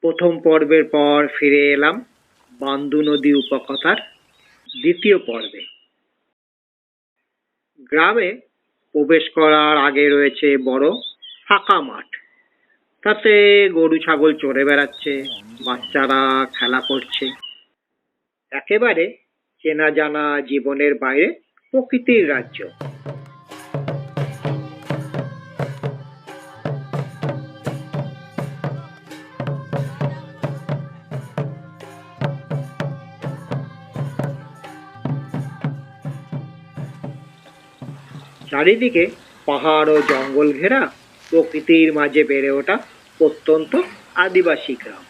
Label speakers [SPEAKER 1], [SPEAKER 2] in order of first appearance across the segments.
[SPEAKER 1] প্রথম পর্বের পর ফিরে এলাম বান্দু নদী উপকথার দ্বিতীয় পর্বে। গ্রামে প্রবেশ করার আগে রয়েছে বড় ফাঁকা মাঠ। তাতে গরু, ছাগল চড়ে বেড়াচ্ছে, বাচ্চারা খেলা করছে। একেবারে চেনা জানা জীবনের বাইরে প্রকৃতির রাজ্য। চারিদিকে পাহাড় ও জঙ্গল ঘেরা, প্রকৃতির মাঝে বেড়ে ওঠা প্রত্যন্ত আদিবাসী গ্রাম।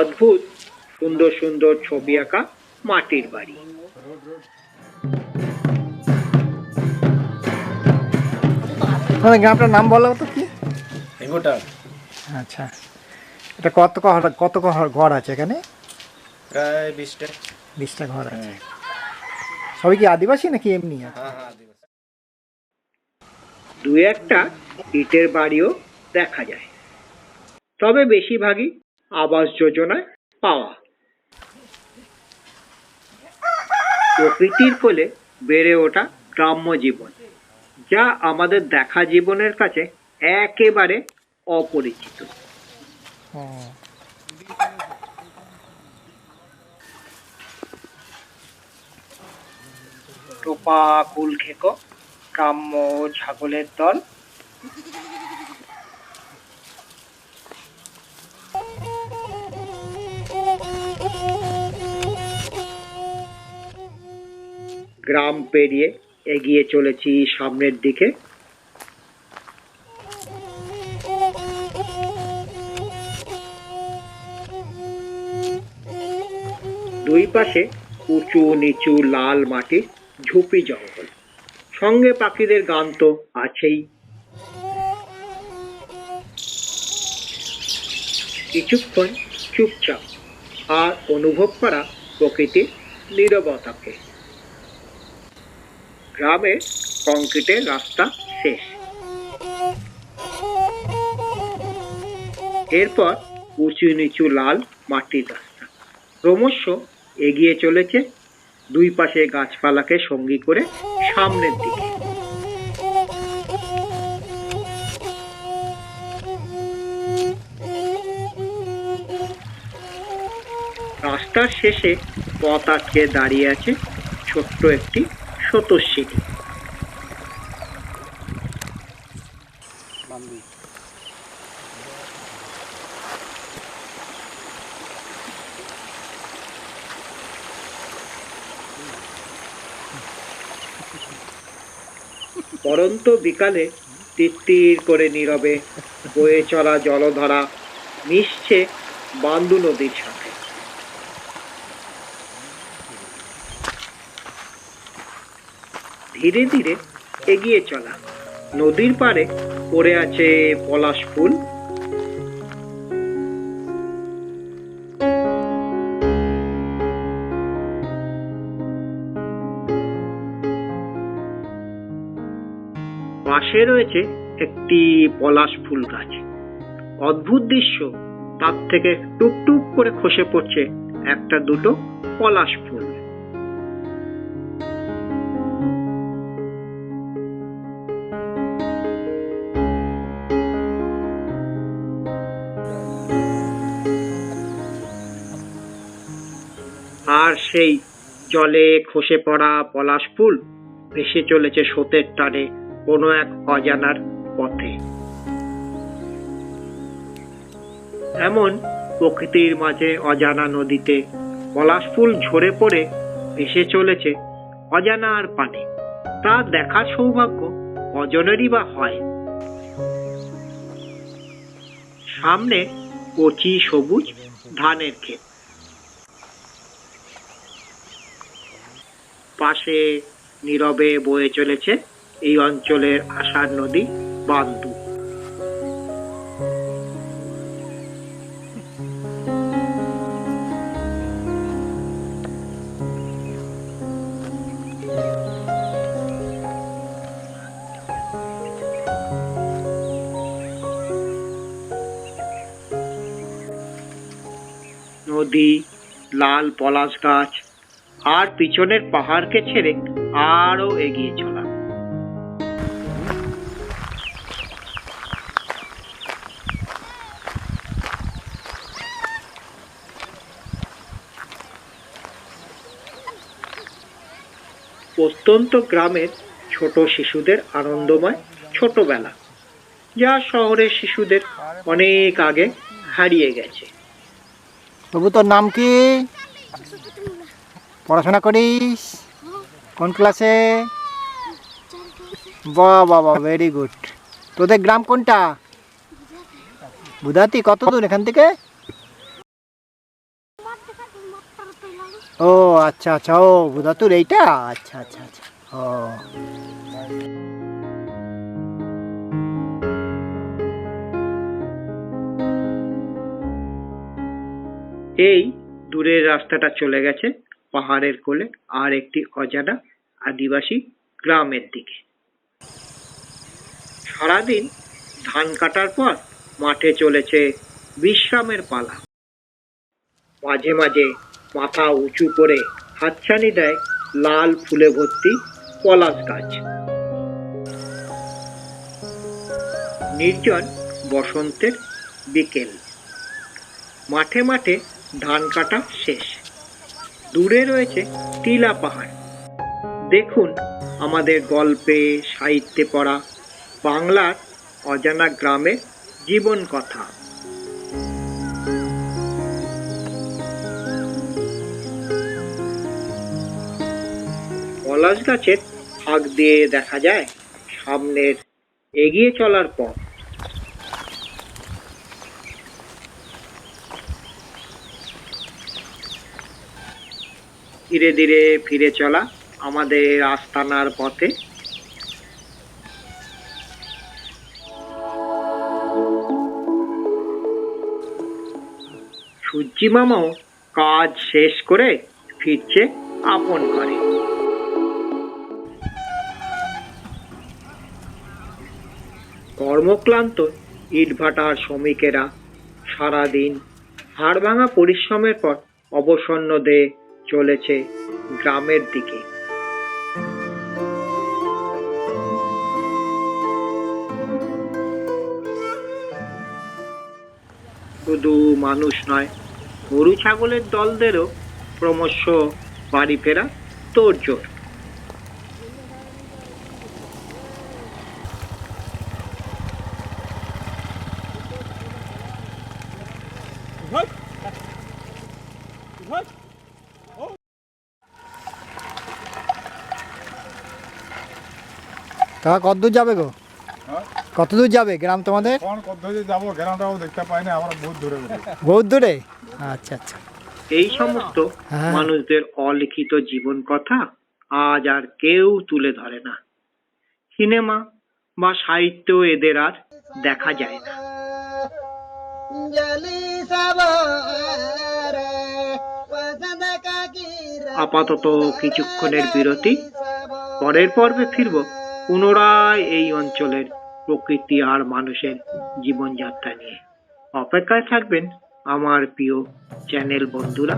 [SPEAKER 1] অদ্ভুত, সুন্দর সুন্দর ছবি আঁকা মাটির বাড়ি।
[SPEAKER 2] মানে গ্রামটার নাম বলো তো কি?
[SPEAKER 3] হেঙ্গুটা
[SPEAKER 2] আচ্ছা। এটা কত ঘর কত ঘর ঘর আছে এখানে?
[SPEAKER 3] প্রায় বিশটা।
[SPEAKER 2] বিশটা ঘর আছে। সবই কি আদিবাসী নাকি এমনি
[SPEAKER 3] হ্যাঁ হ্যাঁ আদিবাসী।
[SPEAKER 1] দু একটা ইটের বাড়িও দেখা যায়। তবে বেশিরভাগই আবাস যোজনায় পাওয়া। প্রকৃতির কোলে বেড়ে ওঠা গ্রাম্য জীবন। যা আমাদের দেখা জীবনের কাছে একেবারে অপরিচিত। টোপা কুল খেকো গ্রাম্য ছাগলের দল। গ্রাম পেরিয়ে এগিয়ে চলেছি সামনের দিকে। দুই পাশে উঁচু, নিচু, লাল মাটি, ঝুপি জঙ্গল। সঙ্গে পাখিদের গান তো আছেই। কিছুক্ষণ চুপচাপ আর অনুভব করা প্রকৃতির নীরবতাকে। গ্রামের কংক্রিটের রাস্তা শেষ। এরপর উঁচু নিচু লাল মাটির রাস্তা। ক্রমশ এগিয়ে চলেছে দুই পাশে গাছপালাকে সঙ্গী করে সামনের দিকে। রাস্তার শেষে পথ আটকে দাঁড়িয়ে আছে ছোট্ট একটি স্রোতস্বিনী পরন্ত বিকালে তিত্তির করে নীরবে বয়ে চলা জলধারা মিশছে বান্দু নদীর সাথে। ধীরে ধীরে এগিয়ে চলা। নদীর পাড়ে পড়ে আছে পলাশ ফুল। পাশে রয়েছে একটি পলাশ ফুল গাছ। অদ্ভুত দৃশ্য। তার থেকে টুকটুক করে খসে পড়ছে একটা দুটো পলাশ ফুল। আর সেই জলে খসে পড়া পলাশ ফুল ভেসে চলেছে স্রোতের টানে কোনো এক অজানার পথে। এমন প্রকৃতির মাঝে অজানা নদীতে পলাশ ফুল ঝরে পড়ে ভেসে চলেছে অজানা আর পানে। তা দেখার সৌভাগ্য অজনেরই বা হয়। সামনে কচি সবুজ ধানের ক্ষেত। পাশে নীরবে বয়ে চলেছে এই অঞ্চলের আষাঢ় নদী বান্দু। নদী লাল পলাশ গাছ আর পিছনের পাহাড়কে ছেড়ে আরও এগিয়ে চলা। প্রত্যন্ত গ্রামের ছোট শিশুদের আনন্দময় ছোটবেলা, যা শহরের শিশুদের অনেক আগে হারিয়ে গেছে।
[SPEAKER 2] তবু তোর নাম কি? পড়াশোনা করিস? কোন ক্লাসে? বাহ বাবা ভেরি গুড তোদের গ্রাম কোনটা? বুধাতি কত দূর এখান থেকে? ও আচ্ছা আচ্ছা ও বুধাতুর এইটা? আচ্ছা আচ্ছা আচ্ছা ও।
[SPEAKER 1] এই দূরের রাস্তাটা চলে গেছে। পাহাড়ের কোলে আর একটি অজানা আদিবাসী গ্রামের দিকে। সারাদিন ধান কাটার পর মাঠে চলেছে বিশ্রামের পালা। মাঝে মাঝে মাথা উঁচু করে হাতছানি দেয় লাল ফুলে ভর্তি পলাশ গাছ। নির্জন বসন্তের বিকেল। মাঠে মাঠে ধান কাটা শেষ। দূরে রয়েছে টিলা পাহাড়। দেখুন আমাদের গল্পে, সাহিত্যে পড়া বাংলার অজানা গ্রামের জীবন কথা পলাশ গাছের ফাঁক দিয়ে দেখা যায় সামনের এগিয়ে চলার পথ। ধীরে ধীরে ফিরে চলা আমাদের আস্তানার পথে। সূর্যি মামাও কাজ শেষ করে ফিরছে আপন করে কর্মক্লান্ত ইটভাটার শ্রমিকেরা সারাদিন হাড় ভাঙা পরিশ্রমের পর অবসন্ন দিয়ে চলেছে গ্রামের দিকে। শুধু মানুষ নয় গরু ছাগলের দলদেরও ক্রমশ বাড়ি ফেরা তোড়জোড়।
[SPEAKER 2] তা কত দূর যাবে গো?
[SPEAKER 4] হ্যাঁ?
[SPEAKER 2] কত দূর যাবে গ্রাম তোমাদের?
[SPEAKER 4] কোন পদ্ধতি যাব গ্রামটাও দেখতে পাই না আমরা বহুত দূরে দূরে
[SPEAKER 2] বহুত দূরে? আচ্ছা আচ্ছা।
[SPEAKER 1] এই সমস্ত
[SPEAKER 2] হ্যাঁ।
[SPEAKER 1] মানুষদের অলিখিত জীবন কথা আজ আর কেউ তুলে ধরে না। সিনেমা বা সাহিত্য এদের আর দেখা যায় না। আপাতত কিছুক্ষণের বিরতি পরের পর্বে ফিরব। পুনরায় এই অঞ্চলের প্রকৃতি আর মানুষের জীবনযাত্রা নিয়ে। অপেক্ষায় থাকবেন আমার প্রিয় চ্যানেল বন্ধুরা।